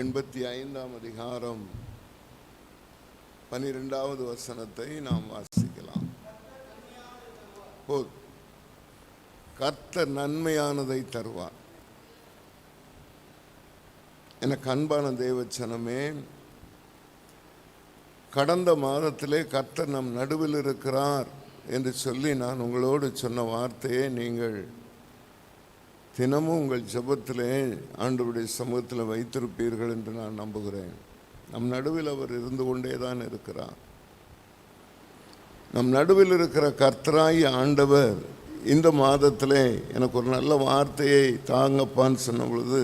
எண்பத்தி ஐந்தாம் அதிகாரம் பனிரெண்டாவது வசனத்தை நாம் வாசிக்கலாம். போது கர்த்தர் நன்மையானதை தருவார். எனக்கு அன்பான தேவச்சனமே கடந்த மாதத்திலே கர்த்தர் நம் நடுவில் இருக்கிறார் என்று சொல்லி நான் உங்களோடு சொன்ன வார்த்தையை நீங்கள் தினமும் உங்கள் ஜபத்திலே ஆண்டவருடைய சமூகத்தில் வைத்திருப்பீர்கள் என்று நான் நம்புகிறேன். நம் நடுவில் அவர் இருந்து கொண்டே தான் இருக்கிறார். நம் நடுவில் இருக்கிற கர்த்தராய் ஆண்டவர் இந்த மாதத்திலே எனக்கு ஒரு நல்ல வார்த்தையை தாங்கப்பான்னு சொன்ன பொழுது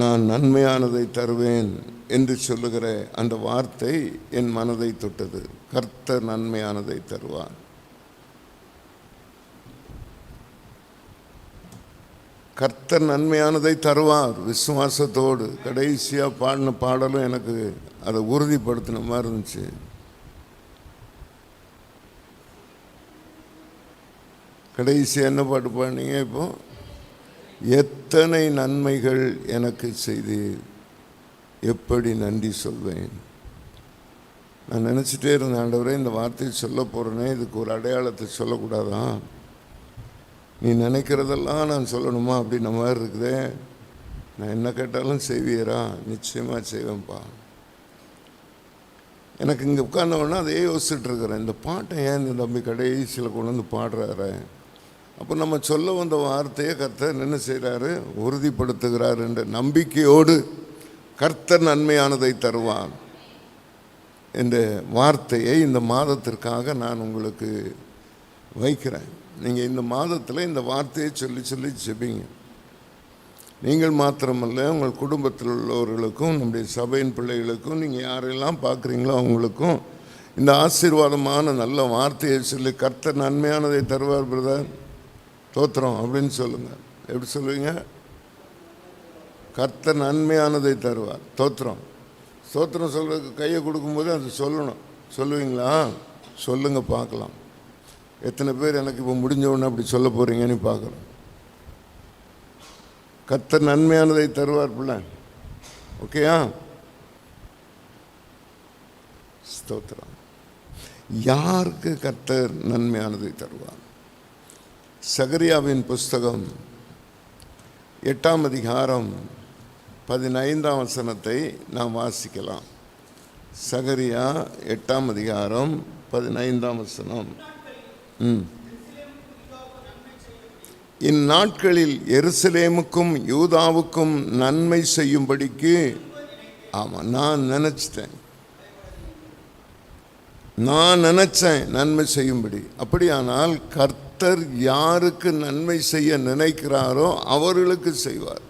நான் நன்மையானதை தருவேன் என்று சொல்லுகிற அந்த வார்த்தை என் மனதை தொட்டது. கர்த்தர் நன்மையானதை தருவான் கர்த்தர் நன்மையானதை தருவார். விசுவாசத்தோடு கடைசியாக பாடின பாடலும் எனக்கு அதை உறுதிப்படுத்தின மாதிரி இருந்துச்சு. கடைசியாக என்ன பாட்டு பாடினீங்க இப்போ? எத்தனை நன்மைகள் எனக்கு செய்து எப்படி நன்றி சொல்வேன். நான் நினச்சிட்டே இருந்தேன் ஆண்டவரே இந்த வார்த்தையை சொல்ல போகிறேனே இதுக்கு ஒரு அடையாளத்தை சொல்லக்கூடாதான் நீ நினைக்கிறதெல்லாம் நான் சொல்லணுமா அப்படின்ன மாதிரி இருக்குதே. நான் என்ன கேட்டாலும் செய்வீரா? நிச்சயமாக செய்வேன்ப்பா. எனக்கு இங்கே உட்கார்ந்தவொடனே அதே யோசிச்சிட்டுருக்குறேன் இந்த பாட்டை ஏன் இந்த தம்பி கடைசியில் கொண்டு வந்து பாடுறாரு? அப்போ நம்ம சொல்ல வந்த வார்த்தையை கர்த்தர் என்ன செய்கிறாரு உறுதிப்படுத்துகிறார் என்ற நம்பிக்கையோடு கர்த்தர் நன்மையானதை தருவார் என்ற வார்த்தையை இந்த மாதத்திற்காக நான் உங்களுக்கு வைக்கிறேன். நீங்கள் இந்த மாதத்தில் இந்த வார்த்தையை சொல்லி சொல்லி ஜெபிங்க. நீங்கள் மாத்திரமல்ல உங்கள் குடும்பத்தில் உள்ளவர்களுக்கும் நம்முடைய சபையின் பிள்ளைகளுக்கும் நீங்கள் யாரெல்லாம் பார்க்குறீங்களோ அவங்களுக்கும் இந்த ஆசீர்வாதமான நல்ல வார்த்தையை சொல்லி கர்த்தர் நன்மையானதை தருவார் பிரதர். தோத்திரம் அப்படின்னு சொல்லுங்கள் எப்படி சொல்லுவீங்க? கர்த்தர் நன்மையானதை தருவார். தோத்திரம். தோத்திரம் சொல்கிறதுக்கு கையை கொடுக்கும்போது அது சொல்லணும். சொல்லுவீங்களா? சொல்லுங்கள் பார்க்கலாம். எத்தனை பேர் எனக்கு இப்போ முடிஞ்சவொன்னே அப்படி சொல்ல போகிறீங்கன்னு பார்க்குறோம் கர்த்தர் நன்மையானதை தருவார் பிள்ளை. ஓகேயா ஸ்தோத்திரம். யாருக்கு கர்த்தர் நன்மையானதை தருவார்? சகரியாவின் புஸ்தகம் எட்டாம் அதிகாரம் பதினைந்தாம் வசனத்தை நாம் வாசிக்கலாம். சகரியா எட்டாம் அதிகாரம் பதினைந்தாம் வசனம். இந்நாட்களில் எருசலேமுக்கும் யூதாவுக்கும் நன்மை செய்யும்படிக்கு ஆமாம் நான் நினச்சிட்டேன். நான் நினச்சேன் நன்மை செய்யும்படி. அப்படியானால் கர்த்தர் யாருக்கு நன்மை செய்ய நினைக்கிறாரோ அவர்களுக்கு செய்வார்.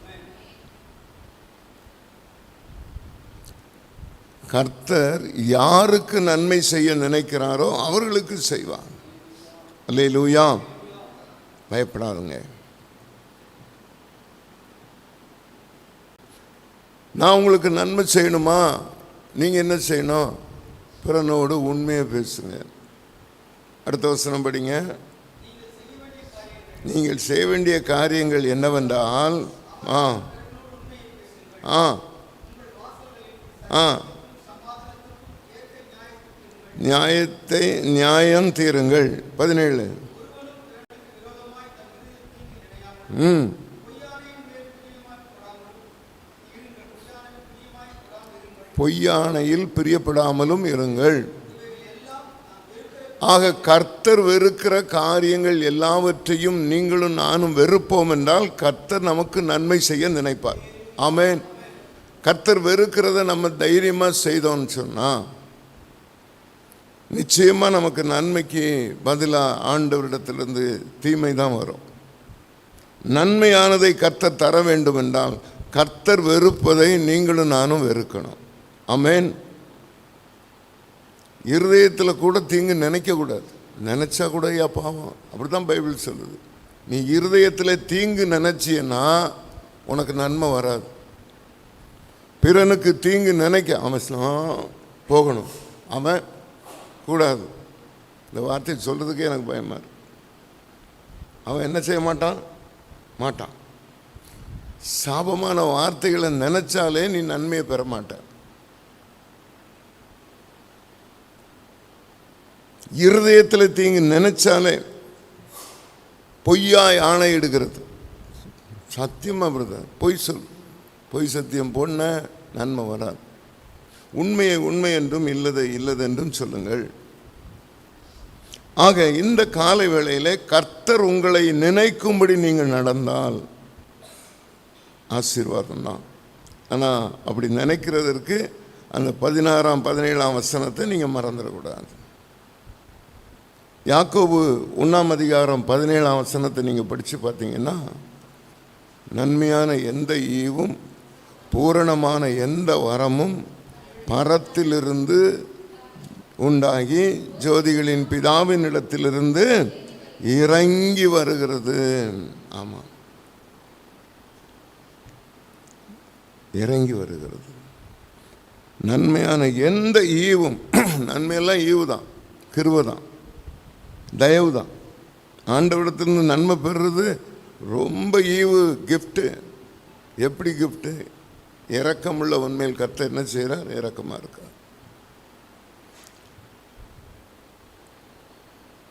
கர்த்தர் யாருக்கு நன்மை செய்ய நினைக்கிறாரோ அவர்களுக்கு செய்வார். அல்லே லூயா பயப்படாதுங்க. நான் உங்களுக்கு நன்மை செய்யணுமா? நீங்கள் என்ன செய்யணும்? பிறனோடு உண்மையை பேசுங்க. அடுத்த வசனம் படிங்க. நீங்கள் செய்ய வேண்டிய காரியங்கள் என்னவென்றால் ஆ ஆ ஆ. நியாயத்தை நியாயம் தீருங்கள். பதினேழு. ம். பொய்யானையில் பிரியப்படாமலும் இருங்கள். ஆக கர்த்தர் வெறுக்கிற காரியங்கள் எல்லாவற்றையும் நீங்களும் நானும் வெறுப்போம் என்றால் கர்த்தர் நமக்கு நன்மை செய்ய நினைப்பார். ஆமேன். கர்த்தர் வெறுக்கிறத நம்ம தைரியமாக செய்தோம்னு சொன்னால் நிச்சயமாக நமக்கு நன்மைக்கு பதிலாக ஆண்டவரிடத்திலிருந்து தீமை தான் வரும். நன்மையானதை கர்த்தர் தர வேண்டும் என்றால் கர்த்தர் வெறுப்பதை நீங்களும் நானும் வெறுக்கணும். அமேன் இருதயத்தில் கூட தீங்கு நினைக்கக்கூடாது நினச்சா கூட ஐயா பாவம். அப்படி தான் பைபிள் சொல்லுது. நீ இருதயத்தில் தீங்கு நினச்சியன்னா உனக்கு நன்மை வராது. பிறனுக்கு தீங்கு நினைக்க அவன் போகணும். அவன் கூடாது. இந்த வார்த்தையை சொல்கிறதுக்கே எனக்கு பயமாக இருக்கு. அவன் என்ன செய்ய மாட்டான்? மாட்டான். சாபமான வார்த்தைகளை நினைச்சாலே நீ நன்மையை பெற மாட்ட. இருதயத்தில் தீங்கு நினைச்சாலே பொய்யாய் எடுக்கிறது சத்தியமாக பிரதர் பொய் சொல். பொய் சத்தியம் பொண்ண நன்மை வராது. உண்மையை உண்மை என்றும் இல்லதை இல்லதென்றும் சொல்லுங்கள். ஆக இந்த காலை வேளையிலே கர்த்தர் உங்களை நினைக்கும்படி நீங்கள் நடந்தால் ஆசீர்வாதம் தான். ஆனால் அப்படி நினைக்கிறதற்கு அந்த பதினாறாம் பதினேழாம் வசனத்தை நீங்கள் மறந்துடக்கூடாது. யாக்கோபு ஒன்றாம் அதிகாரம் பதினேழாம் வசனத்தை நீங்கள் படித்து பார்த்தீங்கன்னா நன்மையான எந்த ஈவும் பூரணமான எந்த வரமும் பரத்திலிருந்து உண்டாகி ஜோதிகளின் பிதாவின் இடத்திலிருந்து இறங்கி வருகிறது. ஆமாம் இறங்கி வருகிறது. நன்மையான எந்த ஈவும் நன்மையெல்லாம் ஈவு தான் கிருவ தான் தயவு தான். ஆண்டவிடத்திலிருந்து நன்மை பெறுறது ரொம்ப ஈவு கிஃப்ட்டு எப்படி கிஃப்ட்டு இரக்கமுள்ள உண்மையில் கர்த்தர் என்ன செய்கிறார் இரக்கமாக இருக்கார்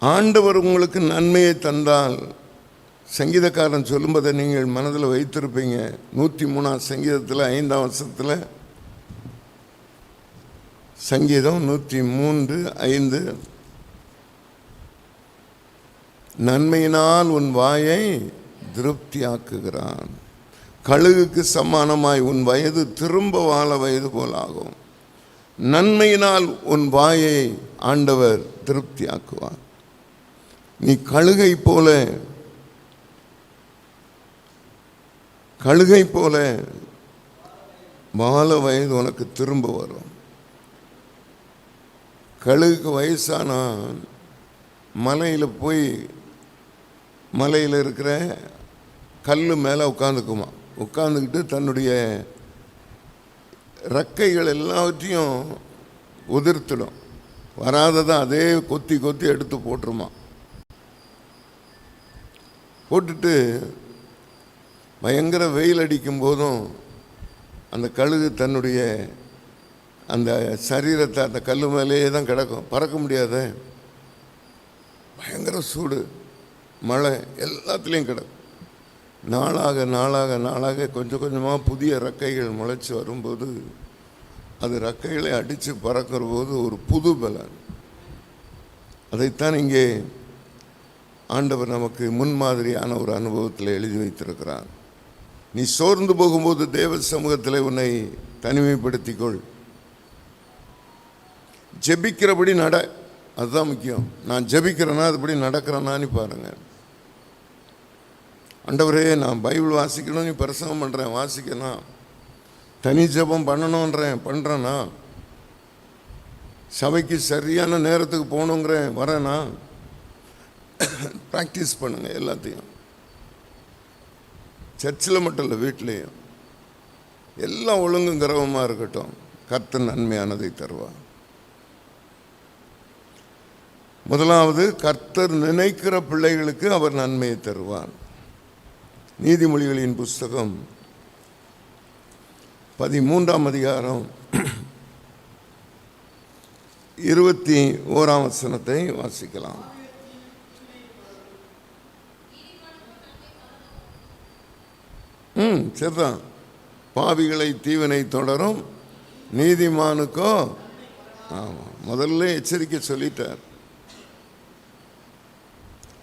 ஆண்டவர் உங்களுக்கு நன்மையை தந்தால் சங்கீதக்காரன் சொல்லும்போதை நீங்கள் மனதில் வைத்திருப்பீங்க. நூற்றி மூணாம் சங்கீதத்தில் ஐந்தாம் வருஷத்தில் சங்கீதம் நூற்றி மூன்று ஐந்து. நன்மையினால் உன் வாயை திருப்தியாக்குகிறான். கழுகுக்கு சமானமாய் உன் வயது திரும்ப வாழ வயது போலாகும். நன்மையினால் உன் வாயை ஆண்டவர் திருப்தியாக்குவார். நீ கழுகை போல கழுகை போல வாழ வயது உனக்கு திரும்ப வரும். கழுகுக்கு வயசானா மலையில் போய் மலையில் இருக்கிற கல் மேலே உட்காந்துக்குமா? உட்காந்துக்கிட்டு தன்னுடைய ரெக்கைகள் எல்லாவற்றையும் உதிர்த்திடும். வராததை அதே கொத்தி கொத்தி எடுத்து போட்டுருமா. போட்டுட்டு பயங்கர வெயில் அடிக்கும் போதும் அந்த கழுகு தன்னுடைய அந்த சரீரத்தை அந்த கல் மேலேயே தான் கிடக்கும். பறக்க முடியாத. பயங்கர சூடு மழை எல்லாத்துலேயும் கிடக்கும். நாளாக நாளாக நாளாக கொஞ்சம் கொஞ்சமாக புதிய ரெக்கைகள் முளைச்சி வரும்போது அது ரெக்கைகளை அடித்து பறக்கிற போது ஒரு புது பலன். அதைத்தான் இங்கே ஆண்டவர் நமக்கு முன்மாதிரியான ஒரு அனுபவத்தில் எழுதி வைத்திருக்கிறார். நீ சோர்ந்து போகும்போது தேவ சமூகத்தில் உன்னை தனிமைப்படுத்திக்கொள். ஜெபிக்கிறபடி நட அதுதான் முக்கியம். நான் ஜெபிக்கிறேன்னா அதுபடி நடக்கிறேன்னான்னு பாருங்க. ஆண்டவரே நான் பைபிள் வாசிக்கணும் நீ பிரசங்கம் பண்ணுறேன் வாசிக்கணும் தனி ஜெபம் பண்ணணுன்றேன் பண்ணுறேன்னா சபைக்கு சரியான நேரத்துக்கு போகணுங்கிறேன். வரேண்ணா. ப்ராக்டிஸ் பண்ணுங்கள் எல்லாத்தையும். சர்ச்சில் மட்டும் இல்லை வீட்லேயும். எல்லாம் ஒழுங்கும் கிரவமாக இருக்கட்டும். கர்த்தர் நன்மையானதை தருவார். முதலாவது கர்த்தர் நினைக்கிற பிள்ளைகளுக்கு அவர் நன்மையை தருவார். நீதிமொழிகளின் புஸ்தகம் பதிமூன்றாம் அதிகாரம் இருபத்தி ஓராம் வசனத்தை வாசிக்கலாம். ம் சரிதான். பாவிகளை தீவனை தொடரும் நீதிமானுக்கோ ஆமாம் முதல்ல எச்சரிக்கை சொல்லிட்டார்.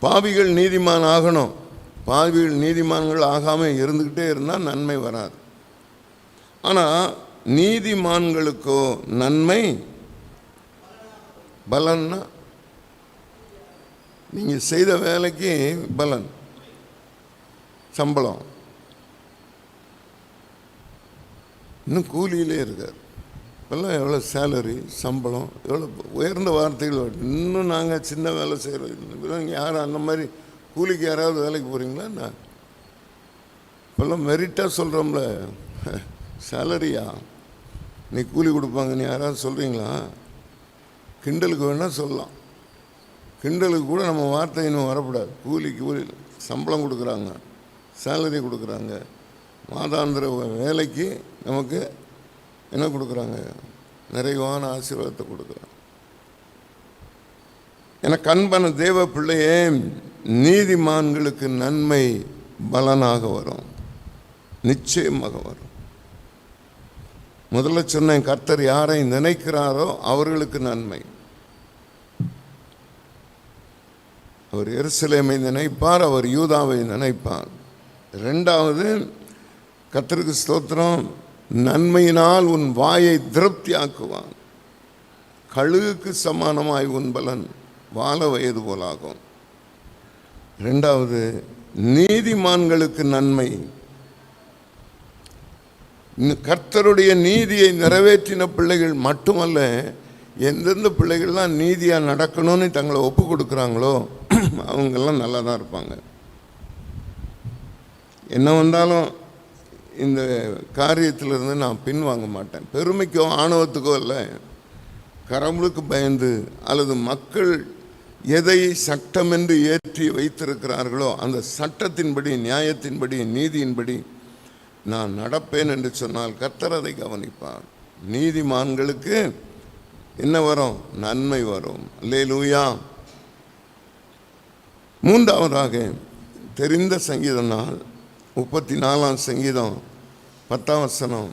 பாவிகள் நீதிமான் ஆகணும். பாவிகள் நீதிமான்கள் ஆகாமல் இருந்துக்கிட்டே இருந்தால் நன்மை வராது. ஆனால் நீதிமான்களுக்கோ நன்மை பலன்னா? நீங்கள் செய்த வேலைக்கு பலன். சம்பளம். இன்னும் கூலியிலே இருக்கார். இப்போல்லாம் எவ்வளோ சேலரி சம்பளம் எவ்வளோ உயர்ந்த வார்த்தைகள் இன்னும் நாங்கள் சின்ன வேலை செய்கிறோம் யாரும் அந்த மாதிரி கூலிக்கு யாராவது வேலைக்கு போகிறீங்களா என்ன? இப்போல்லாம் மெரிட்டாக சொல்கிறோம்ல சேலரியா நீ கூலி கொடுப்பாங்கன்னு யாராவது சொல்கிறீங்களா கிண்டலுக்கு வேணால் சொல்லலாம். கிண்டலுக்கு கூட நம்ம வார்த்தை இன்னும் வரக்கூடாது. கூலிக்கு கூலி சம்பளம் கொடுக்குறாங்க சேலரி கொடுக்குறாங்க. மாதாந்திர வேலைக்கு நமக்கு என்ன கொடுக்குறாங்க? நிறைவான ஆசீர்வாதத்தை கொடுக்குறாங்க. என கண்பன தேவ பிள்ளையே நீதிமான்களுக்கு நன்மை பலனாக வரும். நிச்சயமாக வரும். முதல்ல சொன்னேன் கர்த்தர் யாரை நினைக்கிறாரோ அவர்களுக்கு நன்மை. அவர் எருசலேமை நினைப்பார் அவர் யூதாவை நினைப்பார். ரெண்டாவது கத்தருக்கு ஸ்தோத்திரம் நன்மையினால் உன் வாயை திருப்தியாக்குவான். கழுகுக்கு சமானமாய் உன் பலன் வாழ வயது போலாகும். ரெண்டாவது நீதிமான்களுக்கு நன்மை. கர்த்தருடைய நீதியை நிறைவேற்றின பிள்ளைகள் மட்டுமல்ல எந்தெந்த பிள்ளைகள்லாம் நீதியாக நடக்கணும்னு தங்களை ஒப்பு கொடுக்குறாங்களோ அவங்கெல்லாம் நல்லா தான் இருப்பாங்க. என்ன வந்தாலும் இந்த காரியத்திலிருந்து நான் பின்வாங்க மாட்டேன். பெருமைக்கோ ஆணவத்துக்கோ இல்லை கடவுளுக்கு பயந்து அல்லது மக்கள் எதை சட்டம் என்று ஏற்றி வைத்திருக்கிறார்களோ அந்த சட்டத்தின்படி நியாயத்தின்படி நீதியின்படி நான் நடப்பேன் என்று சொன்னால் கர்த்தர் அதை கவனிப்பார். நீதிமான்களுக்கு என்ன வரும்? நன்மை வரும். அல்லேலூயா. மூன்றாவதாக தெரிந்த சங்கீதனால் முப்பத்தி நாலாம் சங்கீதம் பத்தாம் வசனம்.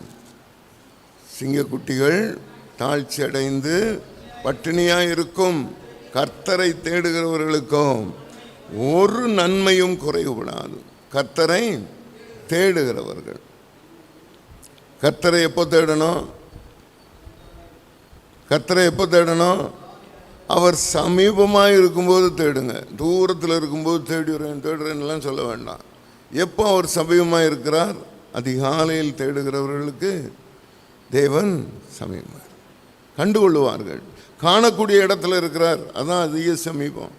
சிங்கக்குட்டிகள் தாழ்ச்சி அடைந்து பட்டினியாக இருக்கும் கர்த்தரை தேடுகிறவர்களுக்கும் ஒரு நன்மையும் குறைவுபடாது. கர்த்தரை தேடுகிறவர்கள். கர்த்தரை எப்போ தேடணும்? கர்த்தரை எப்போ தேடணும்? அவர் சமீபமாக இருக்கும்போது தேடுங்க. தூரத்தில் இருக்கும்போது தேடுறேன் தேடுறேன்லாம் சொல்ல வேண்டாம். எப்போ அவர் சமீபமாக இருக்கிறார்? அதிகாலையில் தேடுகிறவர்களுக்கு தேவன் சமீபமாக கண்டுகொள்ளுவார்கள். காணக்கூடிய இடத்துல இருக்கிறார். அதான் அதிக சமீபம்.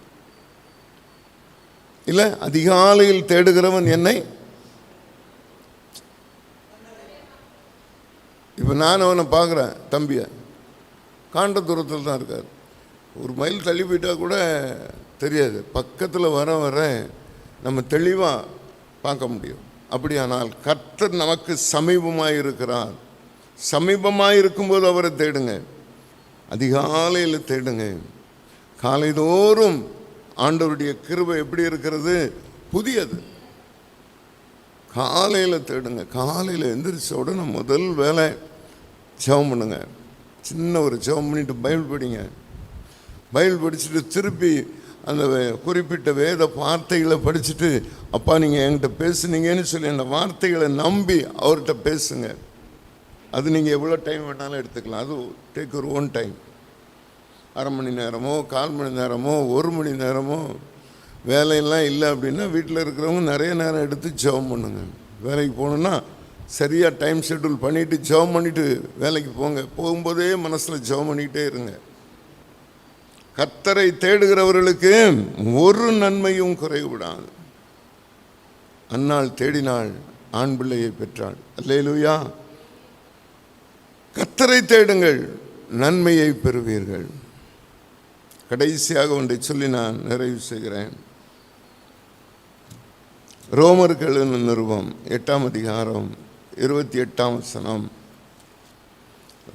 இல்லை அதிகாலையில் தேடுகிறவன் என்னை? இப்போ நான் அவனை பார்க்குறேன் தம்பியை. காண்ட தூரத்தில் தான் இருக்கார். ஒரு மைல் தள்ளி போயிட்டா கூட தெரியாது. பக்கத்தில் வர வர நம்ம தெளிவாக பார்க்க முடியும். அப்படியானால் கர்த்தர் நமக்கு சமீபமாக இருக்கிறார் சமீபமாக இருக்கும்போது அவரை தேடுங்க. அதிகாலையில் தேடுங்க. காலைதோறும் ஆண்டவருடைய கிருபை எப்படி இருக்கிறது? புதியது. காலையில் தேடுங்க. காலையில் எந்திரிச்ச உடனே முதல் வேலை ஜெபம் பண்ணுங்க. சின்ன ஒரு ஜெபம் பண்ணிட்டு பைபிள் படிங்க. பைபிள் படிச்சுட்டு திருப்பி அந்த குறிப்பிட்ட வேத வார்த்தைகளை படிச்சுட்டு அப்பா நீங்கள் என்கிட்ட பேசுனீங்கன்னு சொல்லி அந்த வார்த்தைகளை நம்பி அவர்கிட்ட பேசுங்க. அது நீங்கள் எவ்வளோ டைம் வேணாலும் எடுத்துக்கலாம். அது டேக் ஒரு ஓன் டைம் அரை மணி நேரமோ கால் மணி நேரமோ ஒரு மணி நேரமோ வேலையெல்லாம் இல்லை அப்படின்னா வீட்டில் இருக்கிறவங்க நிறைய நேரம் எடுத்து ஜெபம் பண்ணுங்க. வேலைக்கு போகணுன்னா சரியாக டைம் ஷெட்யூல் பண்ணிவிட்டு ஜெபம் பண்ணிவிட்டு வேலைக்கு போங்க. போகும்போதே மனசில் ஜெபம் பண்ணிக்கிட்டே இருங்க. கத்தரை தேடுகிறவர்களுக்கு ஒரு நன்மையும் குறைவிடாது அன்னாள் தேடினாள் ஆண் பிள்ளையை பெற்றாள். அல்லேலூயா. கத்தரை தேடுங்கள் நன்மையை பெறுவீர்கள். கடைசியாக ஒன்றை சொல்லி நான் நிறைவு செய்கிறேன். ரோமர்களின் நிறுவம் எட்டாம் அதிகாரம் இருபத்தி எட்டாம் வசனம்.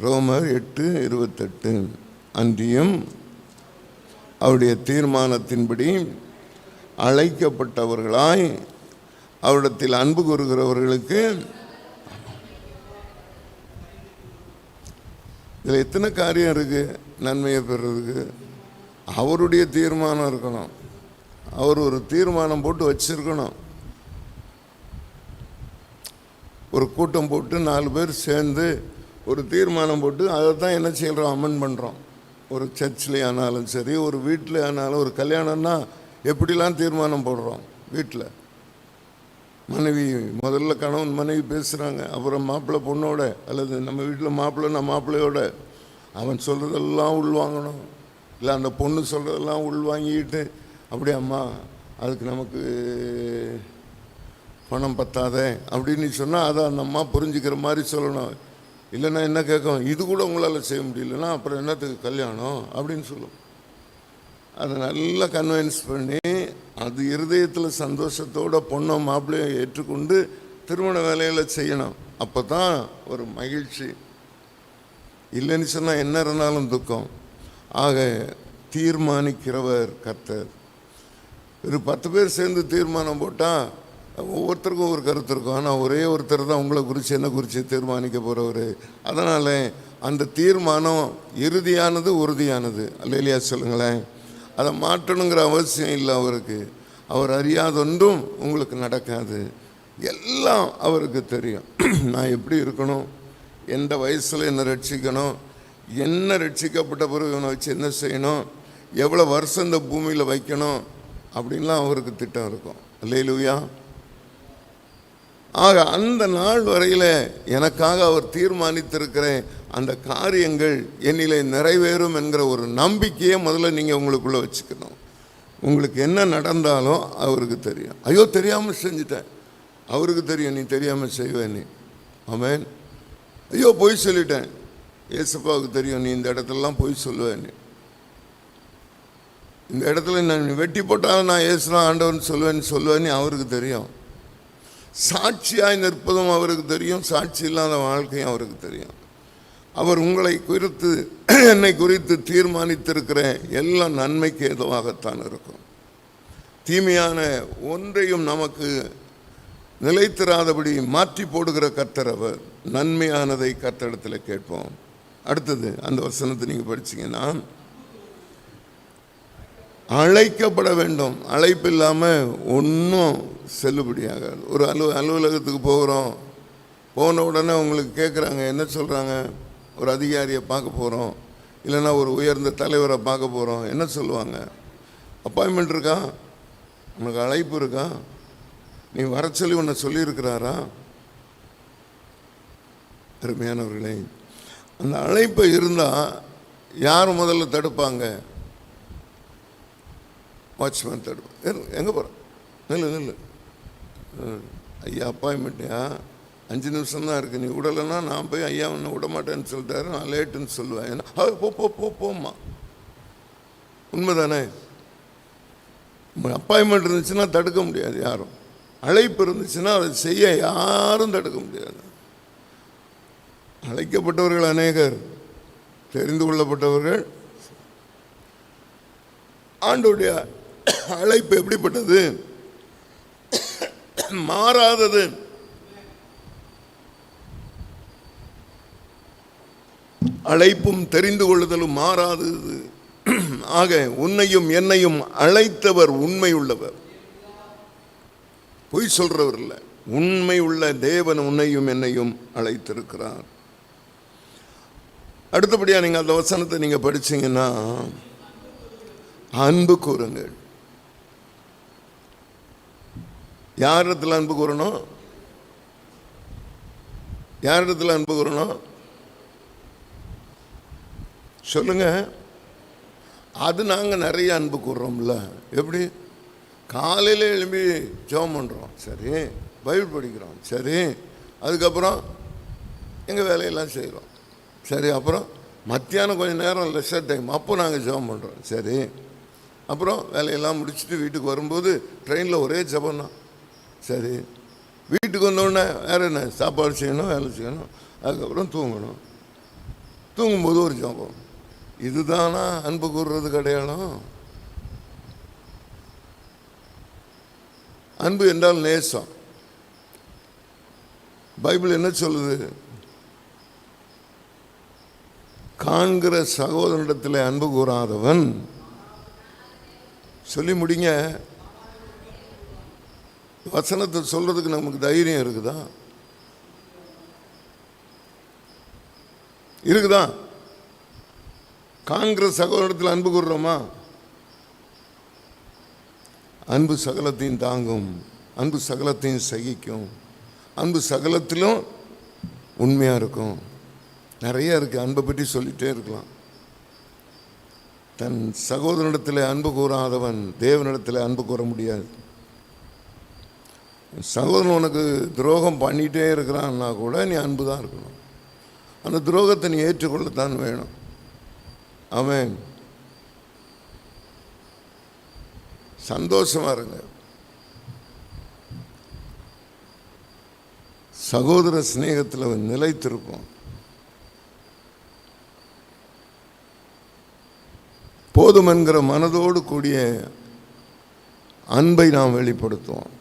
ரோமர் எட்டு இருபத்தெட்டு. அன்றியும் அவருடைய தீர்மானத்தின்படி அழைக்கப்பட்டவர்களாய் அவரிடத்தில் அன்பு கூறுகிறவர்களுக்கு இதில் எத்தனை காரியம் இருக்குது நன்மையை பெறுறதுக்கு. அவருடைய தீர்மானம் இருக்கணும். அவர் ஒரு தீர்மானம் போட்டு வச்சிருக்கணும். ஒரு கூட்டம் போட்டு நாலு பேர் சேர்ந்து ஒரு தீர்மானம் போட்டு அதை தான் என்ன செய்கிறோம் அமெண்ட் பண்ணுறோம் ஒரு சர்ச்சில் ஆனாலும் சரி ஒரு வீட்டில் ஆனாலும் ஒரு கல்யாணம்னா எப்படிலாம் தீர்மானம் போடுறோம் வீட்டில்? மனைவி முதல்ல கணவன் மனைவி பேசுகிறாங்க அப்புறம் மாப்பிள்ளை பொண்ணோட அல்லது நம்ம வீட்டில் மாப்பிள்ளைன்னா மாப்பிள்ளையோட அவன் சொல்கிறதெல்லாம் உள்வாங்கணும். இல்லை அந்த பொண்ணு சொல்கிறதெல்லாம் உள்வாங்கிட்டு அப்படியே அம்மா அதுக்கு நமக்கு பணம் பத்தாதே அப்படின்னு சொன்னால் அதை அந்த அம்மா புரிஞ்சுக்கிற மாதிரி சொல்லணும். இல்லைன்னா என்ன கேட்கும்? இது கூட உங்களால் செய்ய முடியலன்னா அப்புறம் என்னத்துக்கு கல்யாணம்? அப்படின்னு சொல்லும். அதை நல்லா கன்வின்ஸ் பண்ணி அது இருதயத்தில் சந்தோஷத்தோட பொண்ணை மாப்பிள்ளையும் ஏற்றுக்கொண்டு திருமண வேலையில் செய்யணும். அப்போ தான் ஒரு மகிழ்ச்சி. இல்லைன்னு சொன்னால் என்ன இருந்தாலும் துக்கம். ஆக தீர்மானிக்கிறவர் கர்த்தர். ஒரு பத்து பேர் சேர்ந்து தீர்மானம் போட்டால் ஒவ்வொருத்தருக்கும் ஒரு கருத்து இருக்கும். ஆனால் ஒரே ஒருத்தர் தான் உங்களை குறித்து என்ன குறித்து தீர்மானிக்க போகிறவர் அதனால் அந்த தீர்மானம் இறுதியானது உறுதியானது. அல்லையா சொல்லுங்களேன். அதை மாற்றணுங்கிற அவசியம் இல்லை அவருக்கு. அவர் அறியாதொன்றும் உங்களுக்கு நடக்காது. எல்லாம் அவருக்கு தெரியும். நான் எப்படி இருக்கணும்? எந்த வயசில் என்ன ரட்சிக்கணும்? என்ன ரட்சிக்கப்பட்ட பிறகு இவனை வச்சு என்ன செய்யணும்? எவ்வளோ வருஷம் இந்த பூமியில் வைக்கணும்? அப்படின்லாம் அவருக்கு திட்டம் இருக்கும். இல்லையிலுயா ஆக அந்த நாள் வரையில் எனக்காக அவர் தீர்மானித்திருக்கிற அந்த காரியங்கள் என்னிலே நிறைவேறும் என்கிற ஒரு நம்பிக்கையை முதல்ல நீங்கள் உங்களுக்குள்ளே வச்சுக்கணும். உங்களுக்கு என்ன நடந்தாலும் அவருக்கு தெரியும். ஐயோ தெரியாமல் செஞ்சுட்டேன். அவருக்கு தெரியும் நீ தெரியாமல் செய்வேன் நீ ஆமேன். ஐயோ பொய் சொல்லிட்டேன். ஏசப்பாவுக்கு தெரியும் நீ இந்த இடத்துலலாம் பொய் சொல்லுவேன் நீ இந்த இடத்துல நான் வெட்டி போட்டாலும் நான் ஏசுனா ஆண்டவன் சொல்லுவேன்னு சொல்லுவேன்னு அவருக்கு தெரியும். சாட்சியாய் நிற்பதும் அவருக்கு தெரியும். சாட்சி இல்லாத வாழ்க்கையும் அவருக்கு தெரியும். அவர் உங்களை குறித்து என்னை குறித்து தீர்மானித்திருக்கிற எல்லாம் நன்மைக்கு ஏதுவாகத்தான் இருக்கும். தீமையான ஒன்றையும் நமக்கு நிலைத்திராதபடி மாற்றி போடுகிற கர்த்தர் அவர். நன்மையானதை கர்த்தரிடத்தில் கேட்போம். அடுத்தது அந்த வசனத்தை நீங்கள் படிச்சீங்கன்னா அழைக்கப்பட வேண்டும். அழைப்பு இல்லாமல் ஒன்றும் செல்லுபடியாகாது ஒரு அலுவ அலுவலகத்துக்கு போகிறோம். போன உடனே உங்களுக்கு கேட்குறாங்க என்ன சொல்கிறாங்க ஒரு அதிகாரியை பார்க்க போகிறோம் இல்லைன்னா ஒரு உயர்ந்த தலைவரை பார்க்க போகிறோம் என்ன சொல்லுவாங்க? அப்பாயின்மெண்ட் இருக்கா? உனக்கு அழைப்பு இருக்கா? நீ வர சொல்லி உன்னை சொல்லியிருக்கிறாரா? அருமையானவர்களே அந்த அழைப்பு இருந்தால் யார் முதல்ல தடுப்பாங்க? வாட்ச்மேன் தடுப்பான் எங்கே போகிறேன் நில்லு நில்லு. ஐயா அப்பாயின்மெண்ட்டியா அஞ்சு நிமிஷம் தான் இருக்குது நீ விடலைன்னா நான் போய் ஐயா உன்னை விட மாட்டேன்னு சொல்லிட்டாரு. நான் லேட்டுன்னு சொல்லுவேன். ஏன்னா போ போ போ போம்மா. உண்மைதானே? அப்பாயின்மெண்ட் இருந்துச்சுன்னா தடுக்க முடியாது யாரும். அழைப்பு இருந்துச்சுன்னா அதை செய்ய யாரும் தடுக்க முடியாது. அழைக்கப்பட்டவர்கள் அநேகர் தெரிந்து கொள்ளப்பட்டவர்கள். ஆண்டோடைய அழைப்பு எப்படிப்பட்டது? மாறாதது. அழைப்பும் தெரிந்து கொள்ளுதலும் மாறாதது ஆக உன்னையும் என்னையும் அழைத்தவர் உண்மை உள்ளவர் பொய் சொல்றவர் இல்லை. உண்மை உள்ள தேவன் உன்னையும் என்னையும் அழைத்திருக்கிறார். அடுத்தபடியாக நீங்கள் அந்த வசனத்தை நீங்கள் படிச்சீங்கன்னா அன்பு கூறுங்கள். யாரிடத்தில் அன்பு கூறணும்? யாரிடத்தில் அன்பு கூறணும்? சொல்லுங்க. அது நாங்கள் நிறைய அன்பு கூடுறோம்ல எப்படி? காலையில் எழும்பி ஜெபம் பண்ணுறோம் சரி. பைபிள் படிக்கிறோம். சரி. அதுக்கப்புறம் எங்கள் வேலையெல்லாம் செய்கிறோம் சரி. அப்புறம் மத்தியானம் கொஞ்சம் நேரம் லெஸ்ஸர் டைம் அப்போ நாங்கள் ஜெபம் பண்ணுறோம் சரி. அப்புறம் வேலையெல்லாம் முடிச்சுட்டு வீட்டுக்கு வரும்போது ட்ரெயினில் ஒரே ஜபம் தான். சரி. வீட்டுக்கு வந்தோடனே வேறு என்ன? சாப்பாடு செய்யணும் வேலை செய்யணும். அதுக்கப்புறம் தூங்கணும். தூங்கும்போது ஒரு ஜெபம். இதுதானா அன்பு கூறுறதுக்கு அடையாளம் அன்பு என்றால் நேசம். பைபிள் என்ன சொல்லுது? காண்கிற சகோதரனிடத்தில் அன்பு கூறாதவன். சொல்லி முடிங்க. வசனத்தை சொல்றதுக்கு நமக்கு தைரியம் இருக்குதா? இருக்குதான் காங்கிரஸ் சகோதரத்தில் அன்பு கூறுறோமா? அன்பு சகலத்தையும் தாங்கும் அன்பு சகலத்தையும் சகிக்கும் அன்பு சகலத்திலும் உண்மையாக இருக்கும். நிறைய இருக்குது அன்பை பற்றி சொல்லிகிட்டே இருக்கலாம். தன் சகோதரனிடத்தில் அன்பு கூறாதவன் தேவனிடத்தில் அன்பு கூற முடியாது. சகோதரன் உனக்கு துரோகம் பண்ணிகிட்டே இருக்கிறான்னா கூட நீ அன்பு தான் இருக்கணும். அந்த துரோகத்தை நீ ஏற்றுக்கொள்ளத்தான் வேணும். அவன் சந்தோஷமா இருங்க. சகோதர சிநேகத்தில் நிலைத்திருப்போம் போதும் என்கிற மனதோடு கூடிய அன்பை நாம் வெளிப்படுத்துவோம்.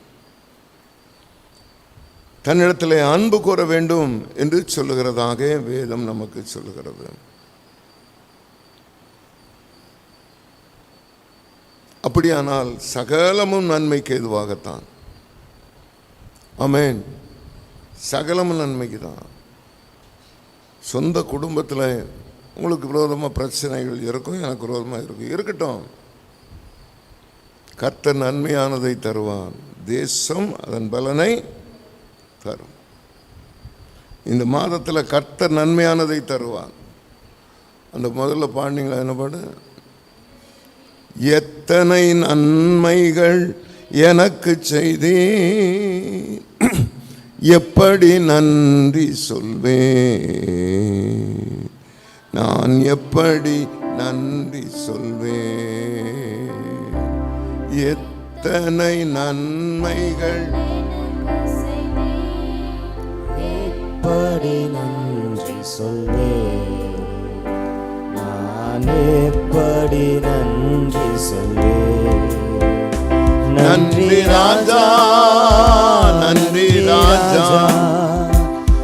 தன்னிடத்தில் அன்பு கூற வேண்டும் என்று சொல்லுகிறதாக வேதம் நமக்கு சொல்லுகிறது. அப்படியானால் சகலமும் நன்மைக்கு எதுவாகத்தான் ஆமென். சகலமும் நன்மைக்கு தான். சொந்த குடும்பத்தில் உங்களுக்கு விரோதமாக பிரச்சனைகள் இருக்கும் எனக்கு விரோதமாக இருக்கும். இருக்கட்டும். கர்த்தர் நன்மையானதை தருவான் தேசம் அதன் பலனை தரும். இந்த மாதத்தில் கர்த்தர் நன்மையானதை தருவான் அந்த முதல்ல பாண்டிங்களா என்ன பண்ணு எத்தனை நன்மைகள் எனக்கு செய்தே எப்படி நன்றி சொல்வேன்? நான் எப்படி நன்றி சொல்வேன்? எத்தனை நன்மைகள் எப்படி நன்றி சொல்வேன்? நான் எப்படி நன்றி சொல்வேன் நன்றி ராஜா நன்றி ராஜா.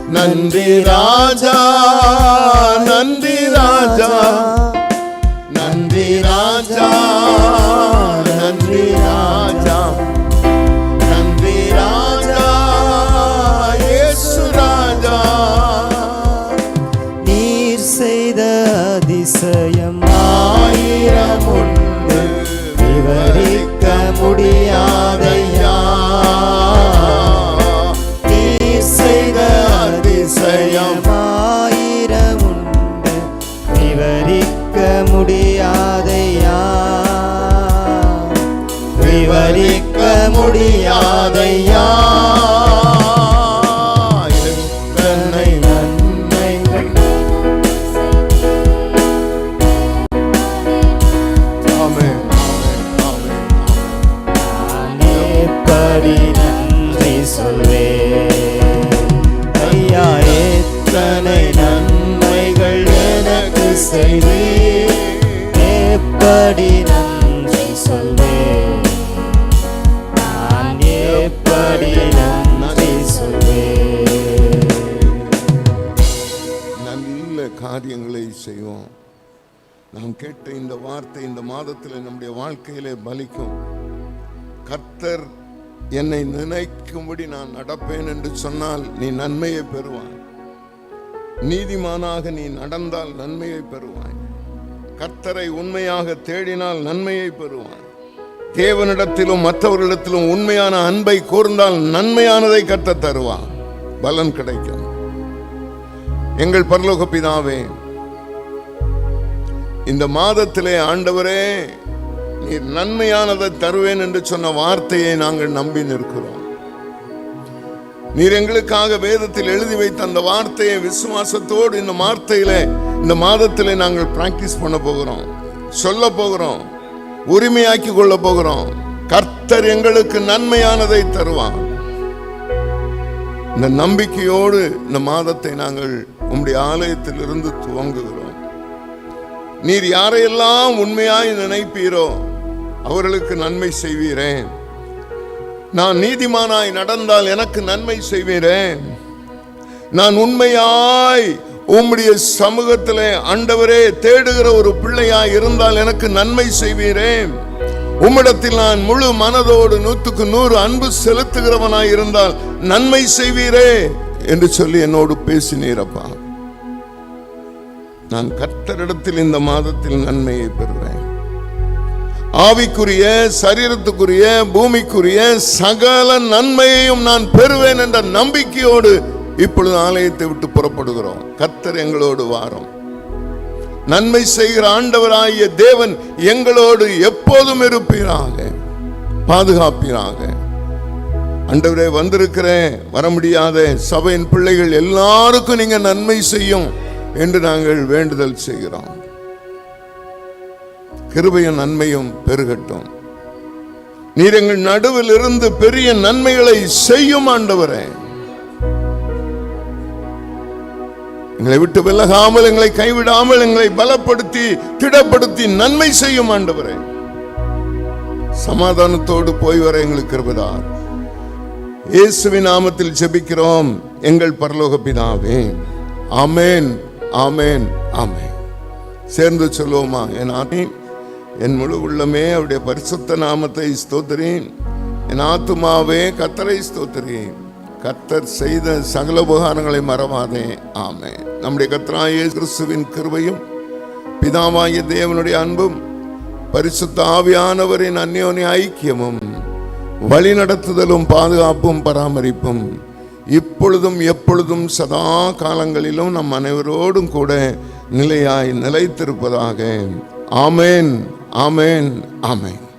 நன்றி ராஜா நன்றி ராஜா. காரியங்களை செய்வோம். நாம் கேட்ட இந்த வார்த்தை இந்த மாதத்தில் நம்முடைய வாழ்க்கையிலே பலிக்கும். கர்த்தர் என்னை நினைக்கும்படி நான் நடப்பேன் என்று சொன்னால் நீ நன்மையை பெறுவாய். நீதிமானாக நீ நடந்தால் நன்மையை பெறுவாய். கர்த்தரை உண்மையாக தேடினால் நன்மையை பெறுவாய். தேவனிடத்திலும் மற்றவர்களிடத்திலும் உண்மையான அன்பை கூர்ந்தால் நன்மையானதை கர்த்தர் தருவான் பலன் கிடைக்கும். எங்கள் பரலோக பிதாவே இந்த மாதத்திலே ஆண்டவரே நீர் நன்மையானதை தருவேன் என்று சொன்ன வார்த்தையை நாங்கள் நம்பி நிற்கிறோம். நீர் எங்களுக்காக வேதத்தில் எழுதி வைத்த அந்த வார்த்தையை விசுவாசத்தோடு இந்த வார்த்தையில இந்த மாதத்திலே நாங்கள் பிராக்டிஸ் பண்ண போகிறோம். சொல்ல போகிறோம். உரிமையாக்கி கொள்ள போகிறோம். கர்த்தர் எங்களுக்கு நன்மையானதை தருவான் இந்த நம்பிக்கையோடு இந்த மாதத்தை நாங்கள் உம்முடைய ஆலயத்தில் இருந்து துவங்குகிறோம். நீர் யாரையெல்லாம் உண்மையாய் நினைப்பீரோ அவர்களுக்கு நன்மை செய்வீரேன். நான் நீதிமானாய் நடந்தால் எனக்கு நன்மை செய்வீரேன். நான் உண்மையாய் உம்முடைய சமூகத்திலே ஆண்டவரே தேடுகிற ஒரு பிள்ளையாய் இருந்தால் எனக்கு நன்மை செய்வீரேன். உம்மிடத்தில் நான் முழு மனதோடு நூற்றுக்கு நூறு அன்பு செலுத்துகிறவனாய் இருந்தால் நன்மை செய்வீரே என்று சொல்லி என்னோடு பேசினீரப்பா நான் கர்த்தரிடத்தில் இந்த மாதத்தில் நன்மையை பெறுவேன். ஆவிக்குரிய சரீரத்துக்குரிய பூமிக்குரிய சகல நன்மையையும் நான் பெறுவேன் என்ற நம்பிக்கையோடு இப்பொழுது ஆலயத்தை விட்டு புறப்படுகிறோம். கர்த்தர் எங்களோடு வாரம். நன்மை செய்கிற ஆண்டவராகிய தேவன் எங்களோடு எப்போதும் இருப்பீராக பாதுகாப்பீராக. ஆண்டவரே வந்திருக்கிறேன். வர முடியாத சபையின் பிள்ளைகள் எல்லாருக்கும் நீங்க நன்மை செய்யும். என்று நாங்கள் வேண்டுதல் செய்கிறோம். கிருபையும் நன்மையும் பெருகட்டும். நீர் எங்கள் நடுவில் இருந்து பெரிய நன்மைகளை செய்யும் ஆண்டவரே. எங்களை விட்டு விலகாமல் எங்களை கைவிடாமல் எங்களை பலப்படுத்தி திடப்படுத்தி நன்மை செய்யும் ஆண்டவரே. சமாதானத்தோடு போய் வர எங்களுக்கு கிருபதார். இயேசுவின் நாமத்தில் ஜெபிக்கிறோம். எங்கள் பரலோக பிதாவே. ஆமேன். ஆமேன் ஆமேன். சேர்ந்து சொல்லுவோமா என் ஆத்மி என் முழு உள்ளமே அவருடைய பரிசுத்த நாமத்தை ஸ்தோத்திரேன். என் ஆத்துமாவே கத்தரை ஸ்தோத்திரேன். கத்தர் செய்த சகல உபகாரங்களை மறவாதே ஆமே நம்முடைய கத்தராய கிறிஸ்துவின் கிருபையும் பிதாவாகிய தேவனுடைய அன்பும் பரிசுத்த ஆவியானவரின் அந்யோன்ய ஐக்கியமும் வழிநடத்துதலும் பாதுகாப்பும் பராமரிப்பும் இப்பொழுதும் எப்பொழுதும் சதா காலங்களிலும் நம் அனைவரோடும் கூட நிலையாய் நிலைத்திருப்பதாக. ஆமேன் ஆமேன் ஆமேன்.